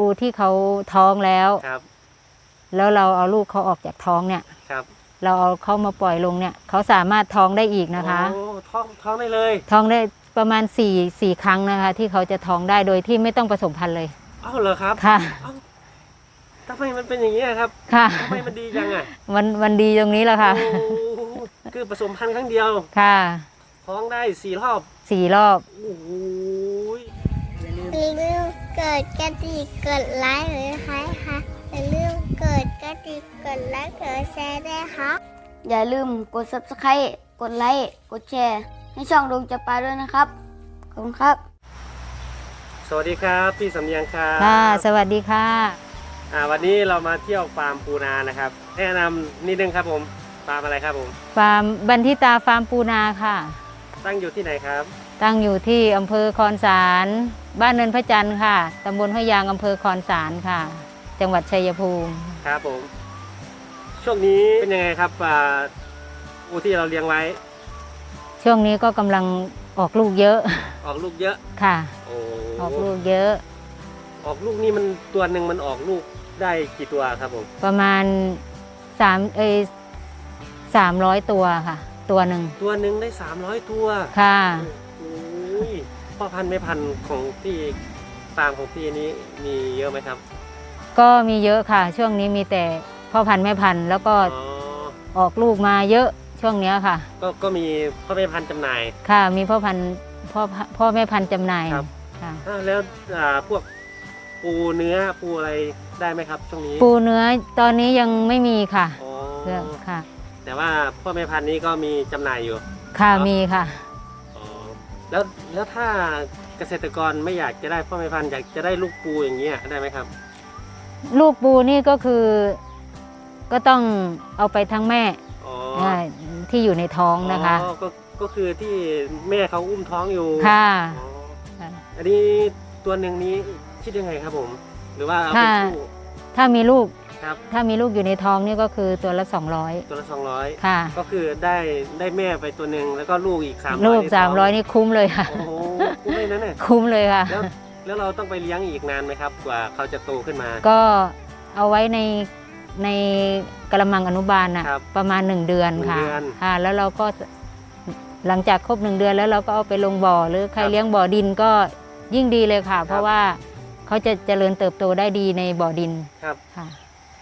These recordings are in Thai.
ปูที่เขาท้องแล้ว ครับ แล้วเราเอาลูกเขาออกจากท้องเนี่ย ครับเราเอาเขามาปล่อยลงเนี่ย เขาสามารถท้องได้อีกนะคะ โอ้ท้องท้องได้เลยท้องได้ประมาณ4ี่สี่ครั้งนะคะ ที่เขาจะท้องได้โดยที่ไม่ต้องผสมพันธุ์เลย เอ้าเหรอครับค่ะ เอ้าทำไมมันเป็นอย่างนี้ยครับค่ะ ทำไมมันดีจังอะมันมันดีตรงนี้แหละค่ะ โอ้คือผสมพันธุ์ครั้งเดียวค่ะท้องได้สี่รอบสี่รอบ โอ้โหยอย่า ลืมกดกระดิ่งกดไลค์หรือใครคะอย่าลืมกดกระดิ่งกดไลค์กดแชร์ด้วยค่ะอย่าลืมกด subscribe กดไลค์ กดแชร์ ให้ช่องดวงจะปาด้วยนะครับ ขอบคุณครับ สวัสดีครับพี่สำเนียงครับค่ะ สวัสดีค่ะอ่าวันนี้เรามาเที่ยวฟาร์มปูนานะครับ แนะนำนิดนึงครับผมฟาร์มอะไรครับผม ฟาร์มบันทิตาฟาร์มปูนาค่ะ ตั้งอยู่ที่ไหนครับ ตั้งอยู่ที่อำเภอคอนสาร บ้านเนินพระจันทร์ค่ะตำบลห้วยยางอำเภอคอนสารค่ะ จังหวัดชัยภูมิ ครับผมช่วงนี้เป็นยังไงครับอ่าปูที่เราเลี้ยงไว้ ช่วงนี้ก็กำลังออกลูกเยอะออกลูกเยอะ ค่ะ โอ้ออกลูกเยอะ ออกลูกนี่มันตัวหนึ่งมันออกลูกได้กี่ตัวครับผมประมาณสามเอยสามร้อยตัวค่ะ ตัวหนึ่งตัวหนึ่งได้ 300 ตัว ค่ะ โอ้ย พ่อพันธุ์แม่พันธุ์ของพี่ฟาร์มของพี่นี้มีเยอะไหมครับก็มีเยอะค่ะ ช่วงนี้มีแต่พ่อพันธุ์แม่พันธุ์แล้วก็อ๋อออกลูกมาเยอะช่วงเนี้ยค่ะ ก็ก็มีพ่อแม่พันธุ์จำหน่าย ค่ะมีพ่อพันธุ์พ่อพ่อแม่พันธุ์จำหน่ายครับ ค่ะอ่าแล้วอ่าพวกปูเนื้อปูอะไรได้ไหมครับ ช่วงนี้ปูเนื้อตอนนี้ยังไม่มีค่ะอ๋อเรื่องค่ะ แต่ว่าพ่อแม่พันธุ์นี้ก็มีจำหน่ายอยู่ ค่ะครับ มีค่ะอ๋อ แล้วแล้วถ้าเกษตรกรไม่อยากจะได้พ่อแม่พันธุ์อยากจะได้ลูกปูอย่างเงี้ยได้ไหมครับ ลูกปูนี่ก็คือก็ต้องเอาไปทั้งแม่อ๋ออ่าที่อยู่ในท้องนะคะอ๋อก็ก็คือที่แม่เขาอุ้มท้องอยู่ค่ะอ๋อค่ะ อันนี้ตัวหนึ่งนี้คิดยังไงครับผม หรือว่าเอาไปถ้าคู่ถ้ามีลูก ครับ ถ้ามีลูกอยู่ในท้องนี่ก็คือตัวละ 200 ตัวละสองร้อยค่ะ ก็คือได้ได้แม่ไปตัวหนึ่งแล้วก็ลูกอีกสามลูก 300 นี่คุ้มเลยค่ะ โอ้โหคุ้มเลยนะเนี่ยคุ้มเลยค่ะ แล้วแล้วเราต้องไปเลี้ยงอีกนานไหมครับ กว่าเขาจะโตขึ้นมา ก็เอาไว้ในในกระมังอนุบาลน่ะครับประมาณ 1 เดือนค่ะหนึ่งเดือนค่ะ แล้วเราก็หลังจากครบหนึ่งเดือนแล้วเราก็เอาไปลงบ่อ หรือใครครับเลี้ยงบ่อดินก็ยิ่งดีเลยค่ะ เพราะว่าเขาจะเจริญเติบโตได้ดีในบ่อดินครับ ค่ะ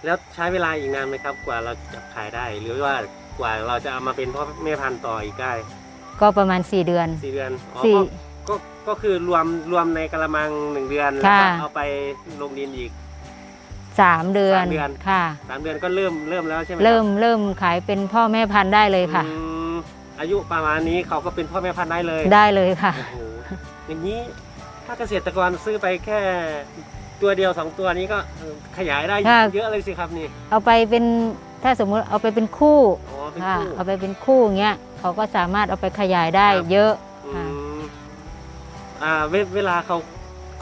แล้วใช้เวลาอีกนานไหมครับ กว่าเราจะขายได้ หรือว่ากว่าเราจะเอามาเป็นพ่อแม่พันธุ์ต่ออีกได้ก็ประมาณ 4 เดือน สี่เดือนอ๋อสี่ ก็ก็ก็คือรวมรวมในกระมังหนึ่งเดือนแล้วก็ค่ะเอาไปลงดินอีก 3 เดือนสามเดือน ค่ะ สามเดือนก็เริ่มเริ่มแล้วใช่ไหมคบเริ่มเริ่มขายเป็นพ่อแม่พันธุ์ได้เลยค่ะ อืมอายุประมาณนี้เขาก็เป็นพ่อแม่พันธุ์ได้เลยได้เลยค่ะ โอ้โหอย่างนี้ถ้าเกษตรกรซื้อไปแค่ ตัวเดียวสองตัวนี้ก็เออขยายได้ค่ะ เยอะเลยสิครับนี่ เอาไปเป็นถ้าสมมุติเอาไปเป็นคู่อ๋อเป็นค่ะคู่ เอาไปเป็นคู่อย่างเงี้ยเขาก็สามารถเอาไปขยายได้ครับ เยอะ อืค่ะมอ่าเวเวลาเขา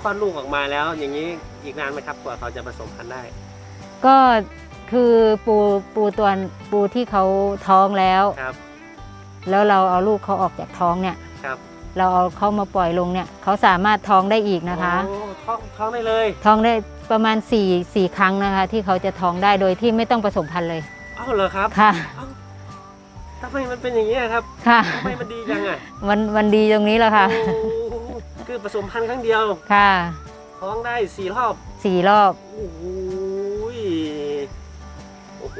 คลอดลูกออกมาแล้ว อย่างนี้อีกนานไหมครับกว่าเขาจะผสมพันธุ์ได้ ก็คือปูปูตัวปูที่เขาท้องแล้ว ครับ แล้วเราเอาลูกเขาออกจากท้องเนี่ย ครับเราเอาเขามาปล่อยลงเนี่ยเขาสามารถท้องได้อีกนะคะ โอ้ ท้องท้องได้เลยท้องได้ประมาณ4ี่สี่ครั้งนะคะ ที่เขาจะท้องได้โดยที่ไม่ต้องผสมพันธุ์เลยเอ้าเหรอครับค่ะเอ้าทำไมมันเป็นอย่างนี้ยครับค่ะ ทำไมมันดีจังอะมันมันดีตรงนี้แหละค่ะ โอ้คือผสมพันธุ์ครั้งเดียว ค่ะท้องได้สี่รอบ สี่รอบโอ้โหยโอ้โห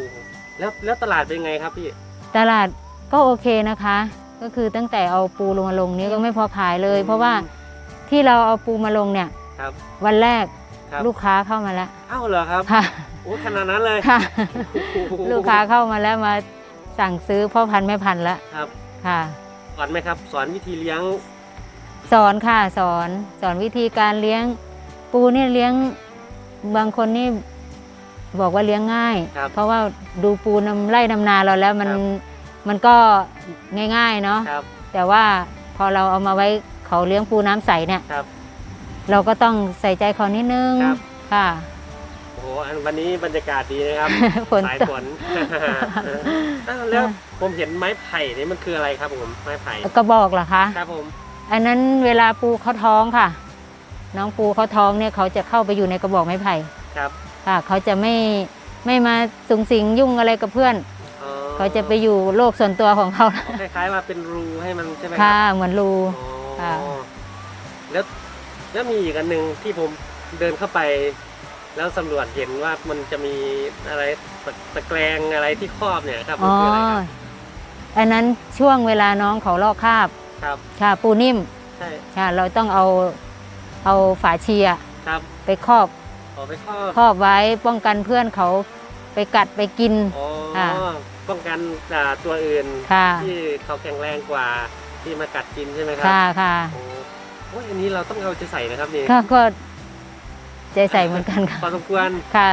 แล้วแล้วตลาดเป็นไงครับพี่ตลาดก็โอเคนะคะ ก็คือตั้งแต่เอาปูลงมาลงนี้ก็ไม่พอขายเลย เพราะว่าที่เราเอาปูมาลงเนี่ย ครับ วันแรกครับ ลูกค้าเข้ามาแล้วเอ้าเหรอครับค่ะโอ้ขนาดนั้นเลยค่ะ โอ้โหลูกค้าเข้ามาแล้วมาสั่งซื้อพ่อพันธุ์แม่พันธุ์แล้วครับ ค่ะ สอนไหมครับ สอนวิธีเลี้ยงสอนค่ะสอนสอนวิธีการเลี้ยงปูเนี่ยเลี้ยงบางคนนี่บอกว่าเลี้ยงง่าย ครับเพราะว่าดูปูนำไร่นำนาเราแล้วมันครับ มันก็ง่ายๆเนาะครับแต่ว่าพอเราเอามาไว้เขาเลี้ยงปูน้ำใสเนี่ย ครับ เราก็ต้องใส่ใจเขานิดนึงครับ ค่ะ โอ้โหอันวันนี้บรรยากาศดีนะครับ ฝนสายตกฝนอ้าวแล้วผมเห็นไม้ไผ่นี่มันคืออะไรครับผม ไม้ไผ่กระบอกเหรอคะ ครับผม อันนั้นเวลาปูเขาท้องค่ะเน้องปูเขาท้องเนี่ยเขาจะเข้าไปอยู่ในกระบอกไม้ไผ่ครับค่ะ เขาจะไม่ไม่มาสุงสิงยุ่งอะไรกับเพื่อน อ๋อเขาจะไปอยู่โลกส่วนตัวของเขาคล้ายๆว่าเป็นรูให้มันใช่ไหมคค่ะรับเหมือนรู อ๋อค่ะ แล้ว แล้วมีอีกอันหนึ่งที่ผมเดินเข้าไป แล้วสำรวจเห็นว่ามันจะมีอะไรตะตะแกรงอะไรที่ครอบเนี่ยครับมัอ๋นอคืออะไรครับอันนั้นช่วงเวลาน้องเขาลอกคราบครับค่ะปูนิ่มใช่ค่ะเราต้องเอาเอาฝาเชียร์ครับไปครอบออกไปครอบครอบไว้ป้องกันเพื่อนเขาไปกัดไปกิน อ๋อค่ะ ป้องกันอ่าตัวอื่น ค่ะที่เขาแข็งแรงกว่าที่มากัดกินใช่ไหมครัค่ะค่ะ โอ้ โอ้ยอันนี้เราต้องเอาใจใส่นะครับนี่ก็ก็ใจใส่เหมือนกันค่ะพอสมควรค่ะ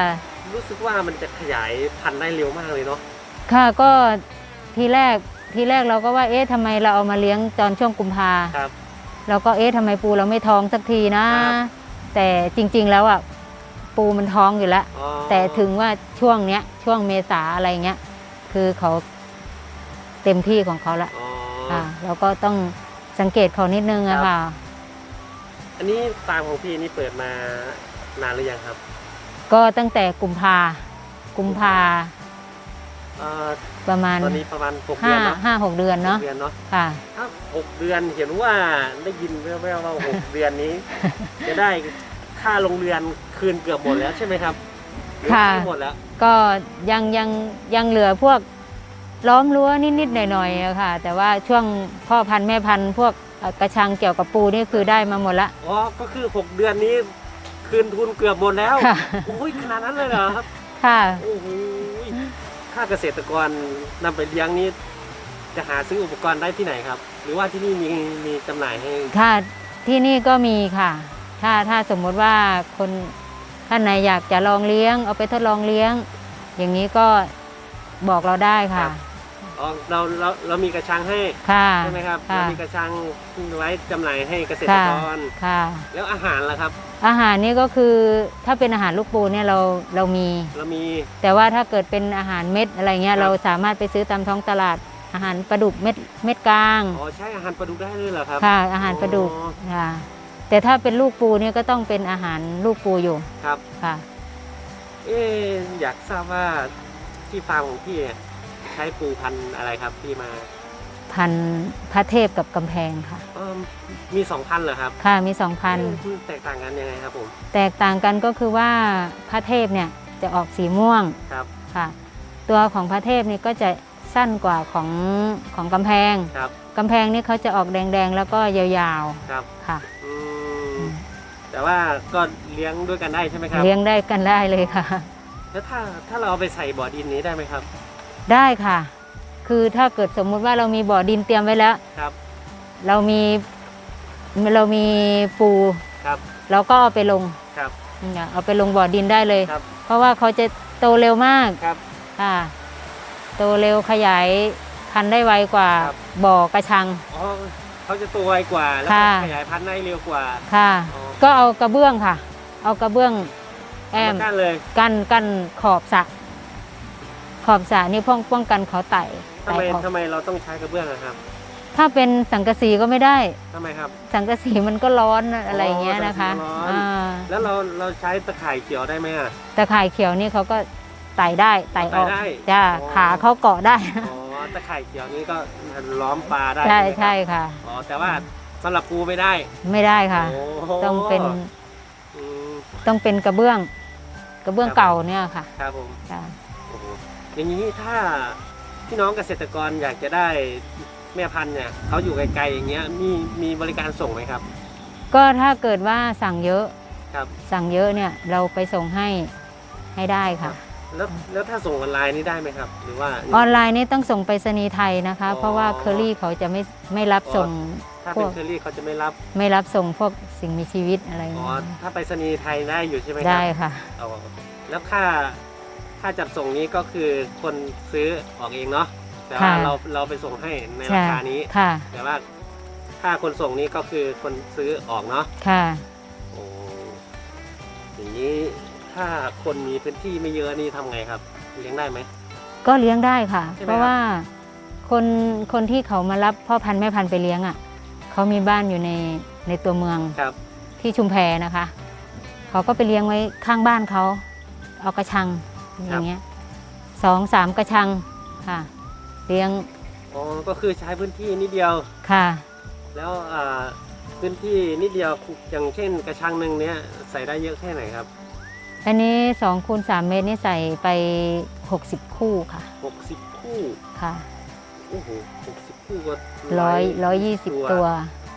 รู้สึกว่ามันจะขยายพันธุ์ได้เร็วมากเลยเนาะค่ะก็ทีแรกทีแรกเราก็ว่าเอ๊ะทำไมเราเอามาเลี้ยงตอนช่วงกุมภาครับ เราก็เอ๊ะทำไมปูเราไม่ท้องสักทีนะครับแต่จริง ๆแล้วอะปูมันท้องอยู่แล้วอ๋อแต่ถึงว่าช่วงเนี้ยช่วงเมษาอะไรเงี้ย คือเขาเต็มที่ของเขาละอ๋อค่ะเราก็ต้องสังเกตเขานิดนึงอะค่ะ อันนี้ฟาร์มของพี่นี่เปิดมานานหรือยังครับก็ตั้งแต่กุมภากุมภาเอ่อประมาณตอนนี้ประมาณหกห้าเดือนเนาะห้าหกเดือนเนาะหกเดือนเนาะค่ะ ถ้าหกเดือนเห็นว่าได้ยินแว่วๆว่าหกเดือนนี้ จะได้ค่าโรงเรียนคืนเกือบหมดแล้วใช่ไหมครับหรือค่ะ ใกล้หมดแล้ว ก็ยังยังยังเหลือพวกล้อมรั้วนิดๆหน่อยๆอะค่ะ แต่ว่าช่วงพ่อพันธุ์แม่พันธุ์พวกเอ่อ กระชังเกี่ยวกับปูนี่คือได้มาหมดละ อ๋อ ก็คือหกเดือนนี้คืนทุนเกือบหมดแล้ว ค่ะ โอ้ยขนาดนั้นเลยเหรอครับ ค่ะ โอ้โหถ้าเกษตรกรนำไปเลี้ยงนี้ จะหาซื้ออุปกรณ์ได้ที่ไหนครับ หรือว่าที่นี่มีมีจำหน่ายให้ ค่ะที่นี่ก็มีค่ะ ถ้าถ้าสมมุติว่าคนท่านไหนอยากจะลองเลี้ยง เอาไปทดลองเลี้ยง อย่างนี้ก็บอกเราได้ค่ะ อ๋อเราเราเรามีกระชังให้ค่ะใช่ไหมครับค่ะเรามีกระชังไว้จำหน่ายให้เกษตรค่ะกร ค่ะ แล้วอาหารล่ะครับ อาหารนี่ก็คือถ้าเป็นอาหารลูกปูเนี่ยเราเรามี เรามี แต่ว่าถ้าเกิดเป็นอาหารเม็ดอะไรเงี้ครัยบ เราสามารถไปซื้อตามท้องตลาด อาหารปลาดุกเม็ดเม็ดกลางอ๋อใช้อาหารปลาดุกได้เลยเหรอครับค่ะ อาหารปลาดุกอ๋อค่ะ แต่ถ้าเป็นลูกปูเนี่ยก็ต้องเป็นอาหารลูกปูอยู่ครับ ค่ะ เอ๊ะอยากทราบว่าที่ฟาร์มของพี่เนี่ย ใช้ปูพันธุ์อะไรครับที่มาพันธุ์พระเทพกับกำแพงค่ะ เอิ่มมีสองพันเหรอครับค่ะมีสองพันเอ๊ะมันแตกต่างกันยังไงครับผมแตกต่างกันก็คือว่าพระเทพเนี่ยจะออกสีม่วงครับค่ะ ตัวของพระเทพนี่ก็จะสั้นกว่าของของกำแพงครับกำแพงนี่เขาจะออกแดงๆ แล้วก็ยาวครับๆค่ะ อืมแต่ว่าก็เลี้ยงด้วยกันได้ใช่ไหมครับเลี้ยงได้กันได้เลยค่ะ แล้วถ้าถ้าเราเอาไปใส่บ่อดินนี้ได้ไหมครับ ได้ค่ะ คือถ้าเกิดสมมุติว่าเรามีบ่อดินเตรียมไว้แล้ว ครับ เรามีเรามีปูครับ เราก็เอาไปลงครับเนี่ยเอาไปลงบ่อดินได้เลย ครับ เพราะว่าเขาจะโตเร็วมากครับ ค่ะ โตเร็วขยายพันธุ์ได้ไวกว่าครับ บ่อกระชัง อ๋อเขาจะตัวไวกว่า แล้วก็ค่ะ ขยายพันธุ์ได้เร็วกว่า ค่ะ อ๋อ ก็เอากระเบื้องค่ะ เอากระเบื้องแอมมากั้นเลย กั้นกั้นขอบสระ ขอบสระนี่ป้องป้องกันเขาไต่ทำไต่ไมออกทำไมเราต้องใช้กระเบื้องอะครับ ถ้าเป็นสังกะสีก็ไม่ได้ทำไมครับ สังกะสีมันก็ร้อนอะไรอย่างเงี้ยนะคะสังกะสีมันร้อนอ่าแล้วเราเราใช้ตะข่ายเขียวได้ไหมอะตะข่ายเขียวนี่เขาก็ไต่ได้ไต่ออกไต่ได้จ้าอ๋อขาเขาเกาะได้อ๋อตะข่ายเขียวนี้ก็ล้อมปลาได้ใช่ไหมครับใช่ค่ะอ๋อแต่ว่าสำหรับปูไม่ได้ ไม่ได้ค่ะโอ้ต้องเป็นอืมต้องเป็นกระเบื้อง กระเบื้องครับเก่าเนี่ยค่ะครับผมจ้ะโอ้โหอย่างนี้ถ้าพี่น้องเกษตรกรอยากจะได้แม่พันธุ์เนี่ยเขาอยู่ไกลๆอย่างเงี้ยมีมีบริการส่งไหมครับ ก็ถ้าเกิดว่าสั่งเยอะครับ สั่งเยอะเนี่ยเราไปส่งให้ให้ได้ค่ะ แล้วแล้วถ้าส่งออนไลน์นี่ได้ไหมครับ หรือว่า ออนไลน์นี่ต้องส่งไปรษณีย์ไทยนะคะ อ๋อ เพราะว่าเคอรี่เขาจะไม่ไม่รับส่งถ้าพเป็วนกเคอรี่เขาจะไม่รับ ไม่รับส่งพวกสิ่งมีชีวิตอะไรอ๋อเงี้ยถ้าไปรษณีย์ไทยได้อยู่ใช่ไหมครัได้ค่ะอ๋อแล้วค่า ค่าจัดส่งนี้ก็คือคนซื้อออกเองเนาะแต่ว่าค่ะ เราเราไปส่งให้ในใช่ราคานี้ ค่ะ แต่ว่าค่าคนส่งนี้ก็คือคนซื้อออกเนาะค่ะ โอ้อย่างนี้ถ้าคนมีพื้นที่ไม่เยอะนี่ทำไงครับเลี้ยงได้ไหม ก็เลี้ยงได้ค่ะ ใช่ไหม เพราะว่าคนคนที่เขามารับพ่อพันธุ์แม่พันธุ์ไปเลี้ยงอะเขามีบ้านอยู่ในในตัวเมืองครับทที่ชุมแพนะคะ เขาก็ไปเลี้ยงไว้ข้างบ้านเขาเอากระชัง อย่างเงี้ยสองสามกระชังค่ะเลี้ยงอ๋อก็คือใช้พื้นที่นิดเดียว ค่ะ แล้วอ่าพื้นที่นิดเดียวอย่างเช่นกระชังหนึ่งเนี้ยใส่ได้เยอะแค่ไหนครับ อันนี้2คูณ3เมตรนี่ใส่ไป60คู่ค่ะ60 คู่ค่ะโอ้โห60 คู่ก็ร้อยร้อยยี่สิบตัว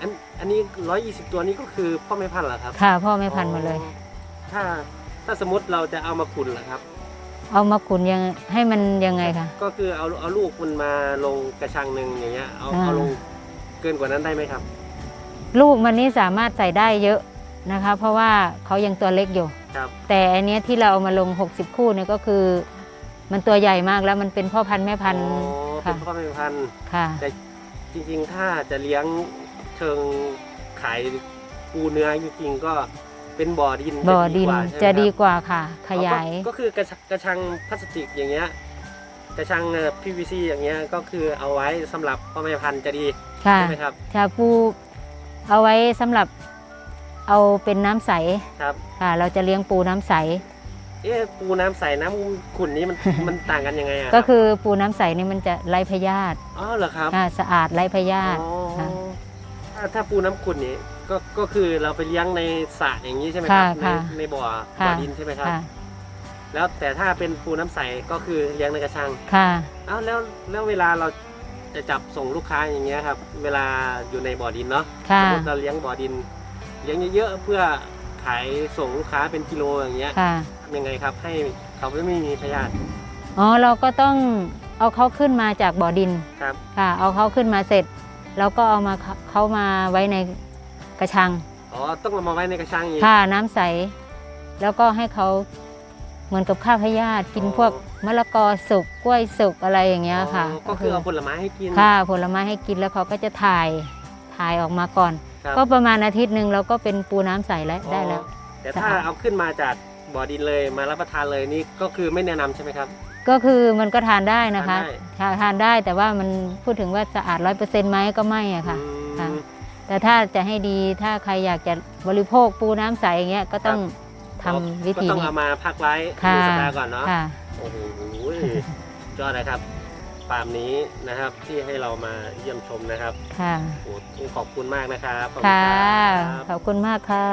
อันอันนี้ 120 ตัวนี้ก็คือพ่อแม่พันธุ์เหรอครับค่ะพ่อแม่พันธุ์หมาเลย อ๋อถ้าถ้าสมมติเราจะเอามาขุนเหรอครับ เอามาขุนยังให้มันยังไงคะก็คือเอาเอาลูกมันมาลงกระชังหนึ่งอย่างเงี้ยเอาอ่าเอาลงเกินกว่านั้นได้ไหมครับ ลูกมันนี่สามารถใส่ได้เยอะนะคะ เพราะว่าเขายังตัวเล็กอยู่ครับแต่อันเนี้ยที่เราเอามาลง 60 คู่เนี่ยก็คือ มันตัวใหญ่มากแล้วมันเป็นพ่อพันธุ์แม่พันธุ์อ๋อเป็ค่ะนพ่อแม่พันธุ์ค่ะแต่จริงๆถ้าจะเลี้ยงเชิงขายปูเนื้อจริงๆก็ เป็นบ่อดินบ่อดินกว่าใช่ไหมจะดีครับกว่าค่ะ ขยายอ๋อก็ก็คือกระชกระชังพลาสติกอย่างเงี้ยกระชังเอ่อ PVC อย่างเงี้ยก็คือเอาไว้สำหรับพ่อแม่พันธุ์จะดีค่ะใช่ไหมครับชาปูเอาไว้สำหรับเอาเป็นน้ำใสครับค่ะ เราจะเลี้ยงปูน้ำใสเอ๊ะปูน้ำใสน้ำขุ่นนี้มันมันต่างกันยังไงอะรับก็คือปูน้ำใสนี่มันจะไร้พยาธิอ๋อเหรอครับค่ะสะอาดไร้พยาธิอ๋อค่ะถ้าถ้าปูน้ำขุ่นนี่ ก็ก็คือเราไปเลี้ยงในสระอย่างนี้ใช่ไหมครับในค่ะในบ่อค่ะบ่อดินใช่ไหมครับ ค่ะแล้วแต่ถ้าเป็นปูน้ำใสก็คือเลี้ยงในกระชังค่ะเอ้าแล้วแล้วเวลาเราจะจับส่งลูกค้าอย่างเงี้ยครับ เวลาอยู่ในบ่อดินเนาะค่ะสมมติเราเลี้ยงบ่อดิน เลี้ยงเยอะๆเพื่อขายส่งลูกค้าเป็นกิโลอย่างเงี้ยค่ะทำยังไงครับ ให้เขาไม่มีพยาธิอ๋อเราก็ต้องเอาเขาขึ้นมาจากบ่อดินครับ ค่ะ เอาเขาขึ้นมาเสร็จ แล้วก็เอามาเขาเขามาไว้ใน กระชัง อ๋อ ต้องเอามาไว้ในกระชังอีก ค่ะน้ำใส แล้วก็ให้เขาเหมือนกับข้าวพยาธิกินอ๋อ พวกมะละกอสุกกล้วยสุกอะไรอย่างเงี้ยค่ะอ๋อก็คือเอาผลไม้ให้กิน ค่ะผลไม้ให้กินแล้วเขาก็จะถ่ายถ่ายออกมาก่อน ครับ ก็ประมาณอาทิตย์หนึ่งเราก็เป็นปูน้ำใสแล้วได้แล้ว อ๋อแต่ถ้าเอาขึ้นมาจากบ่อดินเลยมารับประทานเลยนี่ก็คือไม่แนะนำใช่ไหมครับ ก็คือมันก็ทานได้นะคะทานได้ ทานทานได้แต่ว่ามันพูดถึงว่าสะอาดร้อยเปอร์เซ็นต์ไหมก็ไม่อะค่ะ อืมค่ะ แต่ถ้าจะให้ดีถ้าใครอยากจะบริโภคปูน้ำใสอย่างเงี้ยก็ต้องทำวิธีก็ต้องนี้ เอามาพักไว้หค่ะนึ่งสัปดาห์ก่อนเนาะ ค่ะ โอ้โหยอดนะครับฟาร์มนี้นะครับที่ให้เรามาเยี่ยมชมนะครับค่ะ โอ้โหขอบคุณมากนะครับขอบณค่ะ รับ ขอบคุณมากค่ะ